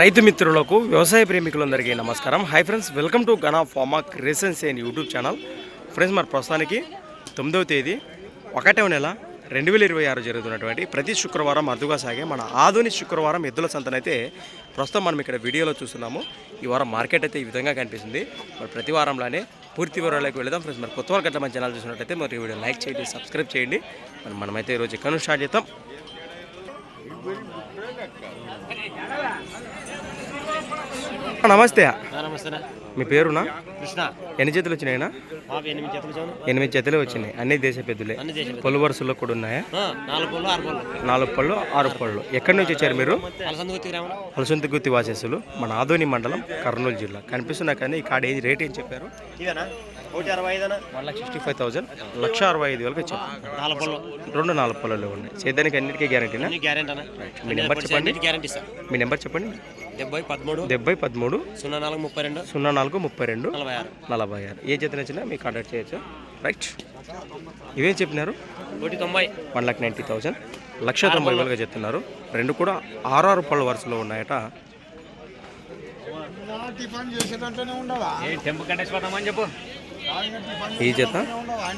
రైతు మిత్రులకు వ్యవసాయ ప్రేమికులందరికీ నమస్కారం. హై ఫ్రెండ్స్ వెల్కమ్ టు గనా ఫార్మా క్రిసెన్స్ అండ్ యూట్యూబ్ ఛానల్ ఫ్రెండ్స్ మరి ప్రస్తుతానికి తొమ్మిదవ తేదీ ఒకటవ నెల రెండు వేల ఇరవై ఆరు జరుగుతున్నటువంటి ప్రతి శుక్రవారం అరుదుగా సాగే మన ఆధునిక శుక్రవారం ఎద్దుల సంతనైతే ప్రస్తుతం మనం ఇక్కడ వీడియోలో చూస్తున్నాము. ఈ వారం మార్కెట్ అయితే ఈ విధంగా కనిపిస్తుంది. మరి ప్రతి వారంలోనే పూర్తి వివరాలకు వెళదాం. ఫ్రెండ్స్ మరి కొత్త వాళ్ళకి మన ఛానల్ చూసినట్టయితే మరి వీడియో లైక్ చేయండి సబ్స్క్రైబ్ చేయండి. మరి మనమైతే ఈరోజు ఇక్కడ స్టార్ట్ చేద్దాం నమస్తే. నమస్తే మీ పేరునా? కృష్ణ. ఎన్ని చేతులు వచ్చినాయినా? ఎనిమిది చేతులు వచ్చినాయి. అన్ని దేశ పెద్దలే. పళ్ళు వరుసల్లో కూడా ఉన్నాయా? నాలుగు పళ్ళు ఆరు పళ్ళు ఎక్కడి నుంచి వచ్చారు మీరు? అలసందు గుర్తి రామణ హలసంత గుత్తి వాసేసులు. మన ఆదోని మండలం కర్నూలు జిల్లా. కనిపిస్తున్నా కానీ ఈ కాడ ఏది రేట్ ఏం చెప్పారు? ఒకటి అరవై వన్ సిక్స్టీ ఫైవ్ థౌసండ్. లక్ష అరవై ఐదు వేలకు నాలుగు పళ్ళు. రెండు నాలుగు పళ్ళలో ఉన్నాయి. సేద్యానికి అన్నిటికీ గ్యారంటీనా గ్యారెంటీ మీ నెంబర్ చెప్పండి. గ్యారెంటీ ఇస్తా. మీ నెంబర్ చెప్పండి. డెబ్బై పదమూడు. డెబ్బై పదమూడు. సున్నా నాలుగు ముప్పై రెండు. సున్నా నాలుగు ముప్పై రెండు. నలభై ఆరు. నలభై ఆరు. ఏ చేత నచ్చినా మీకు కాంటాక్ట్ చేయొచ్చు. రైట్ ఇవేం చెప్పినారు? ఒకటి తొంభై. వన్ లాక్ నైంటీ థౌజండ్ లక్ష తొంభై వేలుగా చెప్తున్నారు. రెండు కూడా ఆరు ఆరు పళ్ళ వరుసలో ఉన్నాయట. టెంపు కట్టేసుకోవడం చెప్పు. ఈ జత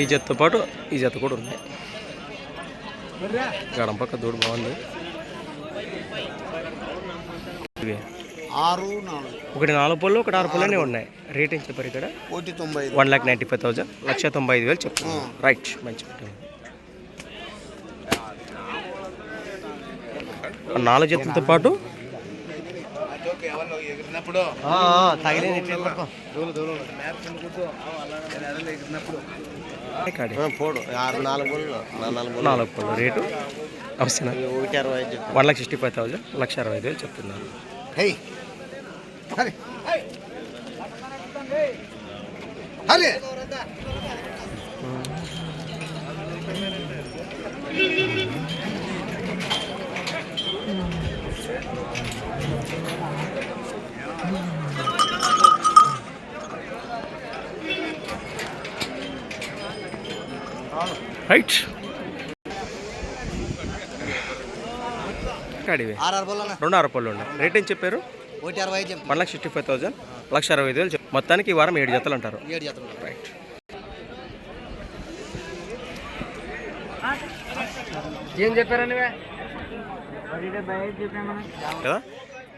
ఈ జతతో పాటు ఈ జత కూడా ఉన్నాయి గడం పక్క దూడు బాగుంది. ఇవే. ఆరు నాలుగు. ఒకటి నాలుగు పళ్ళు ఒకటి ఆరు పళ్ళనే ఉన్నాయి. రేట్ ఏం చెప్పారు ఇక్కడ? ఒకటి తొంభై one lakh ninety five thousand లక్ష తొంభై ఐదు వేలు చెప్తున్నారు రైట్ మంచి నాలుగు జతలతో పాటు కాడి. పోడు. ఆరు నాలుగు నాలుగు నాలుగు పళ్ళు రేటు? అవసరం ఒకటి అరవై ఐదు one lakh sixty five thousand లక్ష అరవై ఐదు వేలు హరి! హరి! రైట్ రెండు ఆరు పళ్ళు ఉన్నాయి. రేట్ ఏం చెప్పారు? One lakh sixty five thousand లక్ష అరవై ఐదు వేలు మొత్తానికి ఈ వారం ఏడు జతలు అంటారు. ఏడు చేతులు రైట్ ఏం చెప్పారని కదా?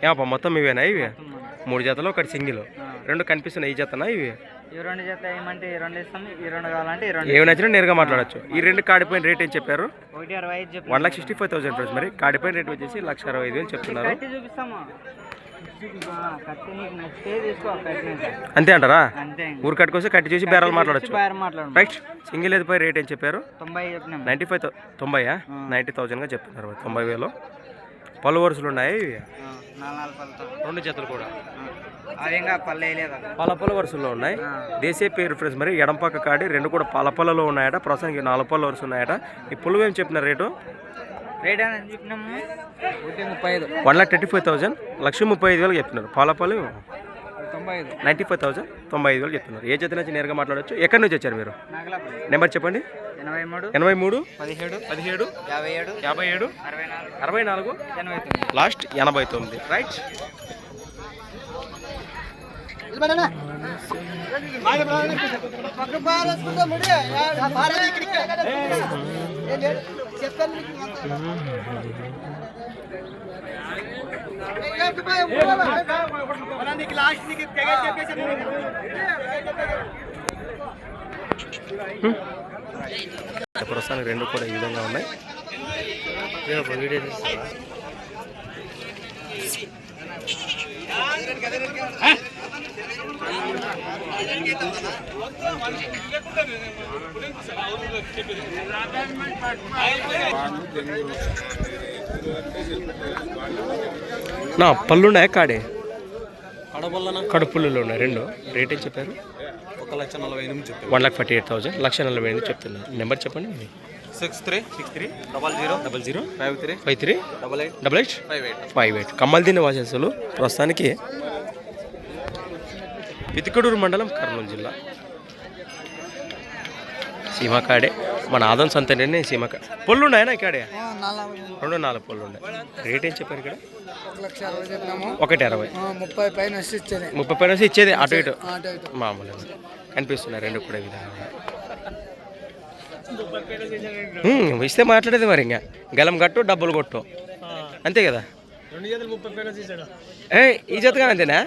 ఏమప్ప మొత్తం ఇవేనా ఇవి? మూడు జతలు ఒకటి సింగిల్. రెండు కనిపిస్తున్నాయి ఈ జతనా ఇవి? ఏమి నచ్చినా నేరుగా మాట్లాడచ్చు. ఈ రెండు కాడిపోయిన రేట్ ఏం చెప్పారు? One lakh sixty five thousand friends మరి కాడిపోయిన రేట్ వచ్చేసి లక్ష అరవై ఐదు వేలు చెప్తున్నారు. అంతే అంటారా? ఊరు కట్టుకొస్తే కట్టి చూసి బేరాలు మాట్లాడచ్చు. రైట్ సింగిల్ అయితే రేట్ ఏం చెప్పారు? తొంభై చెప్పినాం. నైంటీ ఫైవ్ తొంభైయా నైంటీ థౌజండ్గా చెప్తున్నారు తొంభై వేలు. పలు వరుసలు ఉన్నాయి రెండు జతలు కూడా. అవి ఇంకా పళ్ళు వేయలేదు పాల పళ్ళ వరుసలో ఉన్నాయి దేశీయ పేరు ఫ్రెండ్స్ మరి ఎడంపక్క కాడి రెండు కూడా పాల పళ్ళలో ఉన్నాయట. ప్రస్తుతానికి నాలుగు పళ్ళ వరుస ఉన్నాయట. ఈ పులుగు ఏం చెప్పిన rate? One lakh thirty five thousand లక్ష ముప్పై ఐదు వేలకు చెప్తున్నారు పాల పళ్ళు తొంభై ఐదు. నైంటీ ఫైవ్ థౌసండ్ తొంభై ఐదు వేలు చెప్తున్నారు ఏ జత నుంచి నేరుగా మాట్లాడచ్చు? ఎక్కడి నుంచి వచ్చారు మీరు? నెంబర్ చెప్పండి. ఎనభై మూడు పదిహేడు పదిహేడు యాభై ఏడు యాభై ఏడు అరవై నాలుగు అరవై నాలుగు ఎనభై తొమ్మిది. లాస్ట్ ఎనభై తొమ్మిది. రైట్ ప్రస్తుతానికి రెండు కూడా ఈ విధంగా ఉన్నాయి. నా పళ్ళున్నాయా కాడే? కడుపుల్లో ఉన్నాయి రెండు. రేట్ ఏం చెప్పారు? ఒక లక్ష నలభై ఎనిమిది చెప్పారు. One lakh forty eight thousand లక్ష నలభై ఎనిమిది చెప్తున్నారు. నెంబర్ చెప్పండి six three six three double zero double zero five three five three double eight double eight five eight. Five eight. కమ్మల్దిన వాసస్సులు ప్రస్తుతానికి పితికడూరు మండలం కర్నూలు జిల్లా. సీమకాడే మన ఆదం సంతనే సీమకా పొల్లు ఉన్నాయనా ఇక్కడే రెండు నాలుగు పొల్లు ఉన్నాయి రేట్ ఏం చెప్పారు ఇక్కడ? ఒకటి అరవై. ముప్పై పైన ఇచ్చేది. ముప్పై పైన ఇచ్చేది అటు ఇటు? మామూలు కనిపిస్తున్నాయి రెండు కూడా ఉమ్, ఇస్తే మాట్లాడేది మరి ఇంకా. గలం కట్టు డబ్బులు కొట్టు. అంతే కదా? ఏ ఈ జతగా అంతేనా?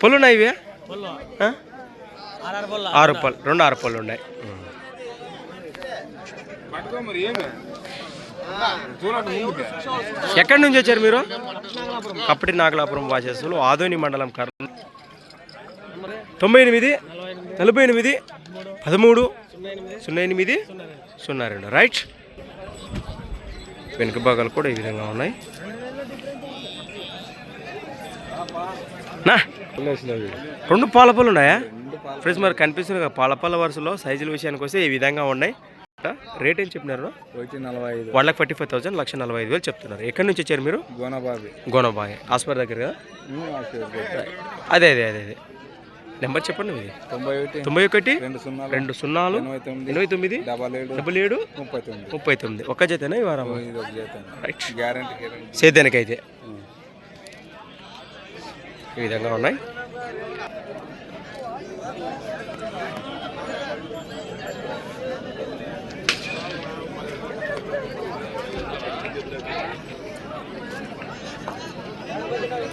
పొల్లు ఉన్నాయి ఇవి? ఆరు పళ్ళు రెండు ఆరు పళ్ళు ఉన్నాయి. ఎక్కడి నుంచి వచ్చారు మీరు? కప్పటి నాగలాపురం వాసేసులు ఆదోని మండలం కర్ తొంభై ఎనిమిది నలభై ఎనిమిది పదమూడు సున్నా ఎనిమిది సున్నా రెండు. రైట్ వెనుక భాగాలు కూడా ఈ విధంగా ఉన్నాయి. నా రెండు పాలపళ్ళు ఉన్నాయా? ఫ్రెండ్స్ మరి కనిపిస్తుంది కదా వరుసలో సైజుల విషయానికి వస్తే ఈ విధంగా ఉన్నాయి. రేట్ ఏం చెప్పినారు? ఒకటి నలభై ఐదు one lakh forty five thousand లక్ష నలభై ఐదు వేలు చెప్తున్నారు. ఎక్కడి నుంచి వచ్చారు మీరు? గోనబాబి గోనబాయ్ హాస్పిటల్ దగ్గర కదా? అదే అదే అదే అదే. నెంబర్ చెప్పండి మీది. తొంభై ఒకటి తొంభై ఒకటి రెండు సున్నా రెండు సున్నాలు ఎనభై తొమ్మిది డబల్ ఏడు ముప్పై తొమ్మిది. ముప్పై తొమ్మిది. ఒక్క జతనా ఈ వారం? రైట్ గ్యారంటీ సేద్యానికి అయితే ఈ విధంగా ఉన్నాయి.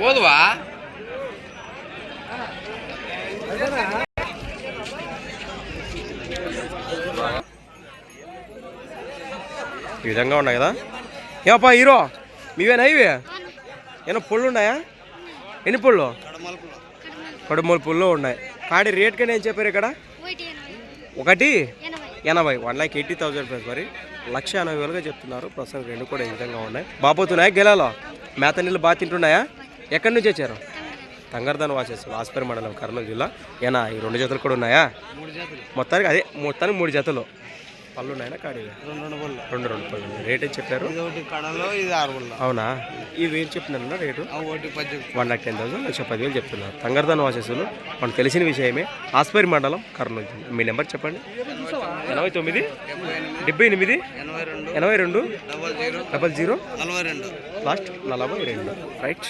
పోదువా? ఈ విధంగా ఉన్నాయి కదా? ఏమప్పా హీరో మీవేనా ఇవి? ఏమన్నా పుళ్ళు ఉన్నాయా? ఎన్ని పుళ్ళు? కడుమూలు పుళ్ళు ఉన్నాయి. కాడి రేట్ కానీ ఏం చెప్పారు ఇక్కడ? ఒకటి? ఎనభై. One lakh eighty thousand price మరి. లక్ష ఎనభై వేలుగా చెప్తున్నారు. ప్రస్తుతం రెండు కూడా ఈ విధంగా ఉన్నాయి. బాబోతున్నాయా గెలాలో? మేత నీళ్ళు బాగా తింటున్నాయా? ఎక్కడి నుంచి వచ్చారు? తంగర్దాన్ వాసేస్తారు ఆస్పరి మండలం కర్నూలు జిల్లా. ఏనా ఈ రెండు జతలు కూడా ఉన్నాయా? మొత్తానికి అదే మొత్తానికి మూడు జతలు. పళ్ళు ఉన్నాయా కాడి రెండు రెండు పళ్ళు. రేట్ ఏం చెప్పారు? అవునా? ఇవి ఏం చెప్తున్నారు rate? One lakh ten thousand లక్ష పదివేలు చెప్తున్నారు. తంగర్దాన్ వాసేసులు మనకు తెలిసిన విషయమే. ఆస్పరి మండలం కర్నూలు జిల్లా. మీ నెంబర్ చెప్పండి. ఎనభై తొమ్మిది డెబ్బై ఎనిమిది ఎనభై రెండు ఎనభై రెండు డబల్ జీరో డబల్ జీరో నలభై రెండు. లాస్ట్ నలభై రెండు. రైట్.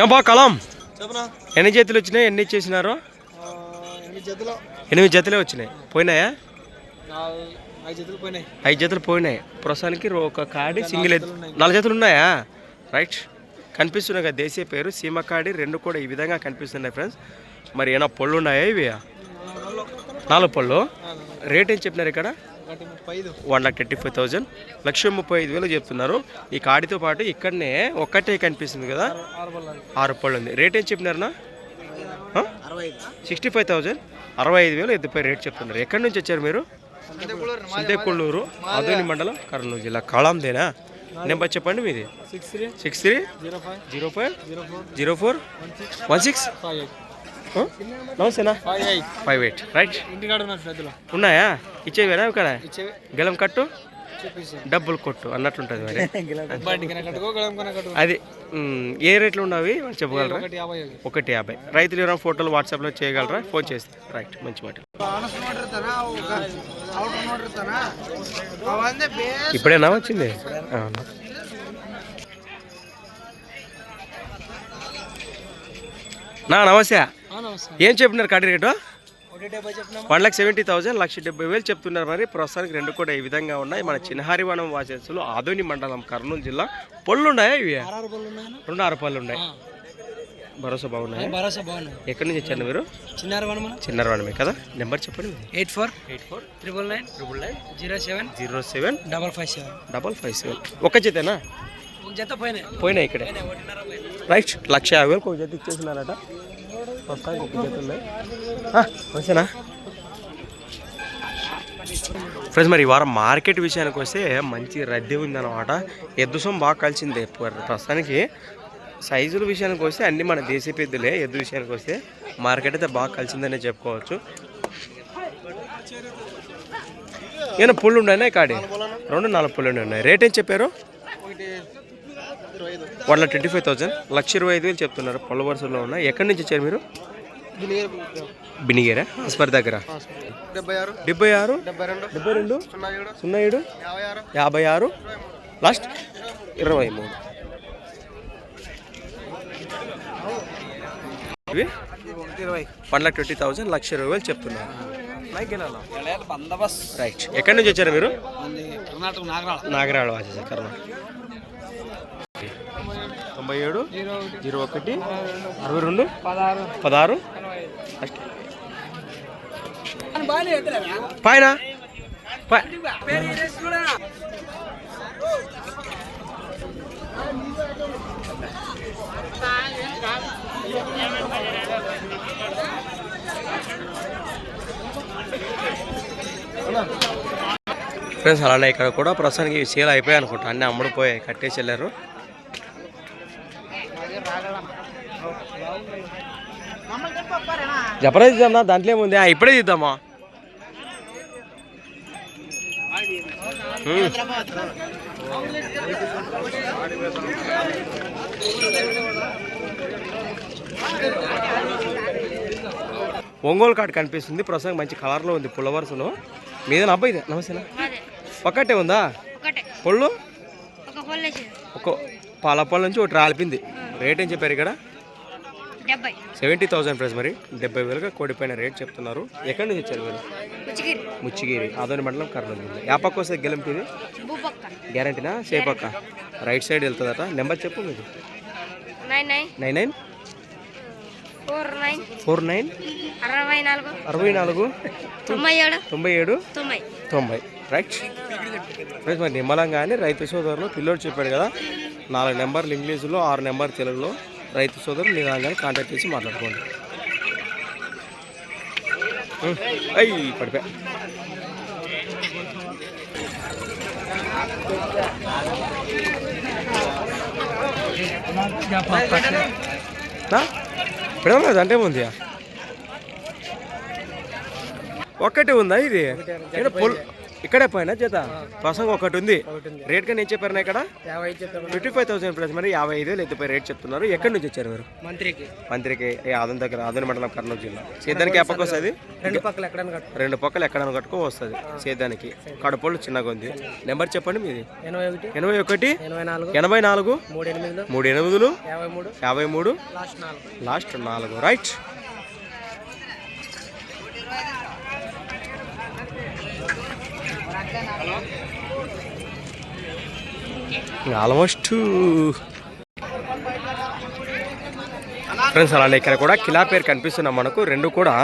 ఏం బా కలాం? ఎన్ని జతలు వచ్చినాయి? ఎన్ని ఇచ్చేసినారు? ఎనిమిది జతలు. ఎనిమిది జతలే వచ్చినాయి. పోయినాయా? ఐదు జతలు పోయినాయి. ప్రస్తుతానికి ఒక కాడి సింగిల్ నాలుగు జతలు ఉన్నాయా? రైట్. కనిపిస్తున్నాయి కదా దేశీయ పేరు సీమకాడి. రెండు కూడా ఈ విధంగా కనిపిస్తున్నాయి ఫ్రెండ్స్. మరి ఏమైనా పళ్ళు ఉన్నాయా ఇవి? నాలుగు పళ్ళు రేట్ ఏం చెప్పినారు ఇక్కడ? One lakh thirty five thousand. లక్ష ముప్పై ఐదు వేలు చెప్తున్నారు. ఈ కాడితో పాటు ఇక్కడనే ఒక్కటే కనిపిస్తుంది కదా? ఆరు పళ్ళు ఉంది. రేట్ ఏం చెప్పినారనా సిక్స్టీ ఫైవ్ థౌజండ్. అరవై ఐదు వేలు ఎద్దుపై రేట్ చెప్తున్నారు. ఎక్కడి నుంచి వచ్చారు మీరు? సంతేకొల్లూరు ఆదోని మండలం కర్నూలు జిల్లా. కాళాందేనా? నెంబర్ చెప్పండి మీది. Six three six three zero five zero five zero four zero four one six? Five eight. నమస్తేనా? ఫైవ్ ఎయిట్ రైట్ ఉన్నాయా? ఇచ్చేవేనా ఇక్కడ? గెలం కట్టు? డబ్బులు కొట్టు అన్నట్టుంటుంది మరి. అది ఏ రేట్లు ఉన్నవి? చెప్పగలరా? ఒకటి యాభై ఒకటి ఒకటి యాభై. రైతులు ఎవరైనా ఫోటోలు వాట్సాప్లో చేయగలరా? ఫోన్ చేస్తే రైట్ మంచి మాట. ఇప్పుడేనా వచ్చింది? నా నమస్తే. ఏం చెప్పినారు కడి rate? One lakh seventy thousand లక్ష డెబ్బై వేలు చెప్తున్నారు మరి. ప్రస్తుతానికి రెండు కూడా ఈ విధంగా ఉన్నాయి. మన చిన్నహారివనం వాసేసులు ఆదోని మండలం కర్నూలు జిల్లా. పళ్ళు ఉన్నాయా ఇవి? రెండు ఆరు పళ్ళు ఉన్నాయి. భరోసా బాగున్నాయి? భరోసా బాగున్నాయి. ఎక్కడి నుంచి వచ్చారు మీరు? చిన్నారు వనమా చిన్నరవాడమే కదా? నెంబర్ చెప్పండి. Eight four eight four triple nine triple nine zero seven zero seven double five seven. Double five seven. ఒక జతేనా ఒక జత పోయినాయి. ఇక్కడే. రైట్ లక్ష యాభై వేలకు ఒక జత ఇచ్చేసినారట. ప్రస్తుతానికి ఒక జత ఉన్నాయి. మంచినా? ఫ్రెండ్స్ మరి ఈ వారం మార్కెట్ విషయానికి వస్తే మంచి రద్దీ ఉందన్నమాట. ఎద్దు సొమ్ము బాగా కలిసిందే ప్ర- ప్రస్తుతానికి సైజుల విషయానికి వస్తే అన్ని మన దేశీ పెద్దలే. ఎద్దు విషయానికి వస్తే మార్కెట్ అయితే బాగా కలిసిందనే చెప్పుకోవచ్చు. ఏమైనా పుళ్ళు ఉన్నాయి కాడి? రెండు నాలుగు పుళ్ళు ఉన్నాయి. రేట్ ఏం చెప్పారు? వన్ ట్వంటీ ఫైవ్ థౌసండ్ లక్ష ఇరవై ఐదు వేలు చెప్తున్నారు. పళ్ళు వరుసలో ఉన్నాయి. ఎక్కడి నుంచి వచ్చారు మీరు? బినిగేరా. హాస్పర్ దగ్గర. డెబ్బై ఆరు. డెబ్బై రెండు. సున్నా ఏడు. యాభై ఆరు. లాస్ట్. ఇరవై మూడు. ఇవి? వన్ లాక్ ట్వంటీ థౌసండ్ లక్ష ఇరవై వేలు చెప్తున్నారు. రైట్. ఎక్కడి నుంచి వచ్చారు మీరు? కర్ణాటక నాగరాళ కర్ణాటక తొంభై ఏడు జీరో ఒకటి అరవై రెండు పదహారు. పైన. ఫ్రెండ్స్ అలానే ఇక్కడ కూడా ప్రస్తుతానికి సేల్ అయిపోయాయి అనుకుంటా. అన్నీ అమ్ముడుపోయాయి కట్టేసి వెళ్ళారు. జపరా తీద్దామా దాంట్లో ఏముంది? ఆ, ఇప్పుడే తీద్దామా ఉమ్. ఒంగోలు కార్డు కనిపిస్తుంది. ప్రస్తుతం మంచి కలర్లో ఉంది పుల్లవరుసలో. మీద అబ్బాయి నమస్తేనా ఒక్కటే ఉందా? ఒకటే పొళ్ళు ఒక పొల్లేసి ఒక పాల పొల నుంచి ఒకటి రాలిపింది. రేట్ ఏం చెప్పారు ఇక్కడ? సెవెంటీ థౌసండ్ ప్రైస్ మరి. డెబ్బై వేలుగా కోడిపైన రేట్ చెప్తున్నారు. ఎక్కడి నుంచి వచ్చారు మీరు? ముచ్చిగిరి. ఆదోని మండలం కర్నూలు జిల్లా. యా పక్క వస్తే గెలింపు ఇది భూపక్క. గ్యారంటీనా? సేఫ్ పక్క. రైట్ సైడ్ వెళ్తుందట. నెంబర్ చెప్పు మీకు. Nine nine. Four nine. అరవై నాలుగు. తొంభై ఏడు. తొంభై రైట్. ఫ్రెండ్స్ మరి నిమ్మలంగానే రైతు సోదరులు పిల్లోడు చెప్పాడు కదా. నాలుగు నెంబర్లు ఇంగ్లీషులో ఆరు నెంబర్ తెలుగులో. రైతు సోదరులు నిదానంగా కాంటాక్ట్ చేసి మాట్లాడుకోండి. అయ్యి పడిపోయా. పెడదాం అంటే ఉంది ఒక్కటే ఉందా ఇది? పొల్ ఇక్కడే పైన చేత ప్రసంగం ఒకటి ఉంది. రేట్ కానీ ఏం చెప్పారు ఇక్కడ? ఫిఫ్టీ ఫైవ్ థౌసండ్ ప్లస్ మరి యాభై ఐదు వేలు ఎత్తుపై రేట్ చెప్తున్నారు. ఎక్కడి నుంచి వచ్చారు మీరు? మంత్రికి. మంత్రికి. ఏ ఆదం దగ్గర ఆదోని మండలం కర్నూలు జిల్లా. సేద్యానికి ఎప్పకి వస్తుంది? రెండు పక్కల కట్టు రెండు పక్కలు ఎక్కడ కట్టుకో వస్తుంది సేద్యానికి. కడుపులు చిన్నగా ఉంది. నెంబర్ చెప్పండి మీది. ఎనభై ఒకటి ఎనభై నాలుగు మూడు ఎనిమిదిలో యాభై మూడు లాస్ట్ నాలుగు. రైట్ ఆల్మోస్ట్ ఫ్రెండ్స్ అలానే ఇక్కడ కూడా కిలా పేరు కనిపిస్తున్నాం మనకు. రెండు కూడా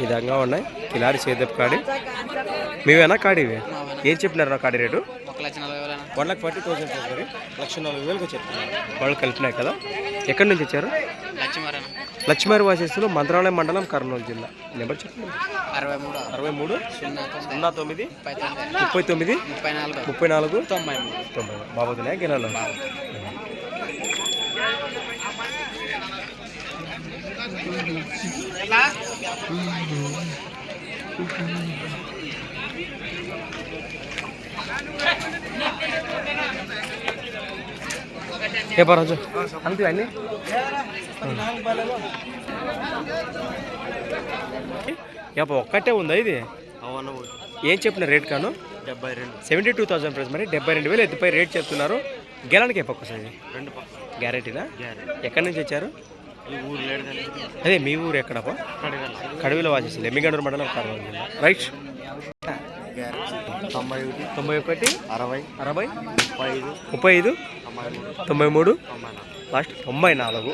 విధంగా ఉన్నాయి. కిలారి సేదప్ కాడి. మీవేనా కాడి ఏం చెప్పినారు నా కాడి రేటు? ఒక లక్ష నలభై వేల వన్ లాక్ ఫార్టీ థౌసండ్ మరి. లక్ష నాలుగు వేలకు చెప్తున్నారు వాళ్ళు కలిపినాయి కదా. ఎక్కడి నుంచి వచ్చారు? లక్ష్మీమరణ లక్ష్మీవారి వాసేస్తులు మంత్రాలయం మండలం కర్నూలు జిల్లా. నెంబర్ చెప్పండి. అరవై మూడు అరవై మూడు సున్నా సున్నా తొమ్మిది. ముప్పై తొమ్మిది ముప్పై నాలుగు. ముప్పై నాలుగు తొంభై మూడు. తొంభై బాబోతున్నాయా గిలాలో ఏ పరాజు అంతే అన్ని? ఒక్కటే ఉందా ఇది? ఏం చెప్పిన రేట్ కాను? డెబ్బై రెండు. సెవెంటీ టూ థౌసండ్ ప్రైస్ మరి డెబ్బై రెండు వేలు ఎత్తుపై రేట్ చెప్తున్నారు. గెలానికి ఎప్పకు వస్తుంది రెండు పక్క. గ్యారెంటీనా? ఎక్కడి నుంచి వచ్చారు అదే మీ ఊరు ఎక్కడప్ప కడవిలో వాసేసి ఎమ్మిగండూరు మండలం రైట్. తొంభై ఒకటి తొంభై ఒకటి అరవై అరవై ముప్పై ఐదు ముప్పై ఐదు తొంభై మూడు లాస్ట్ తొంభై నాలుగు.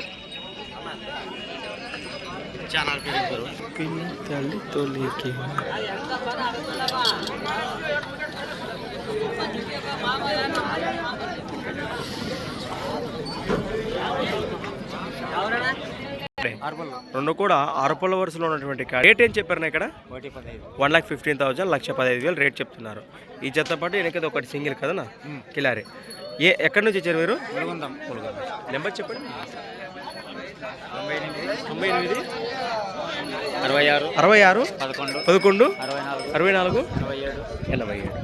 తల్లి తొలికి. రెండు కూడా ఆరు పళ్ళ వరుసలో ఉన్నటువంటి రేట్ ఏం చెప్పారు ఇక్కడ? వన్ లాక్ ఫిఫ్టీన్ థౌసండ్ లక్ష పదహైదు వేలు రేట్ చెప్తున్నారు. ఈ జత పాటు వెనకది ఒకటి సింగిల్ కదనా? కిలారి. ఏ ఎక్కడి నుంచి వచ్చారు మీరు? నెంబర్ చెప్పండి. తొంభై ఎనిమిది. అరవై ఆరు. అరవై ఆరు? పదకొండు. పదకొండు? అరవై నాలుగు. అరవై నాలుగు? అరవై ఏడు. ఎనభై ఏడు.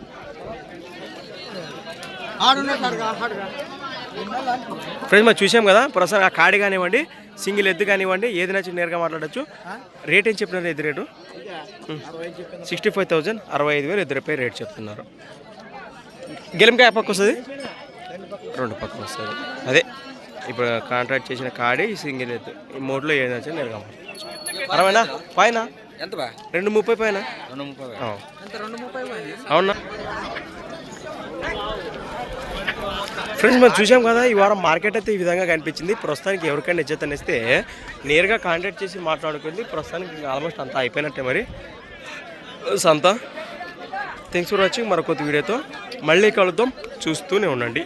ఫ్రెండ్స్ మనం చూసాం కదా ప్రస్తుతం ఆ కాడి కానివ్వండి సింగిల్ ఎద్దు కానివ్వండి ఏది నచ్చి నేరుగా మాట్లాడచ్చు. రేట్ ఏం చెప్పినారు ఎద్దు రేటు? సిక్స్టీ ఫైవ్ థౌజండ్ అరవై ఐదు వేలు ఎద్దు రేట్ చెప్తున్నారు. గెలింకాయ పక్క వస్తుంది? రెండు పక్కన వస్తుంది. అదే ఇప్పుడు కాంట్రాక్ట్ చేసిన కాడి సింగిల్ ఎద్దు ఈ మూడులో ఏది నచ్చి నేరుగా అరవైనా? పైన? ఎంత బా? రెండు ముప్పై పైన? అవునా? ఫ్రెండ్స్ మనం చూసాం కదా ఈ వారం మార్కెట్ అయితే ఈ విధంగా కనిపించింది. ప్రస్తుతానికి ఎవరికైనా నిశ్చితం ఇస్తే నేరుగా కాంటాక్ట్ చేసి మాట్లాడుకుంది. ప్రస్తుతానికి ఆల్మోస్ట్ అంతా అయిపోయినట్టే మరి. సంత థ్యాంక్స్ ఫర్ వాచింగ్ మరొక వీడియోతో మళ్ళీ కలుద్దాం. చూస్తూనే ఉండండి.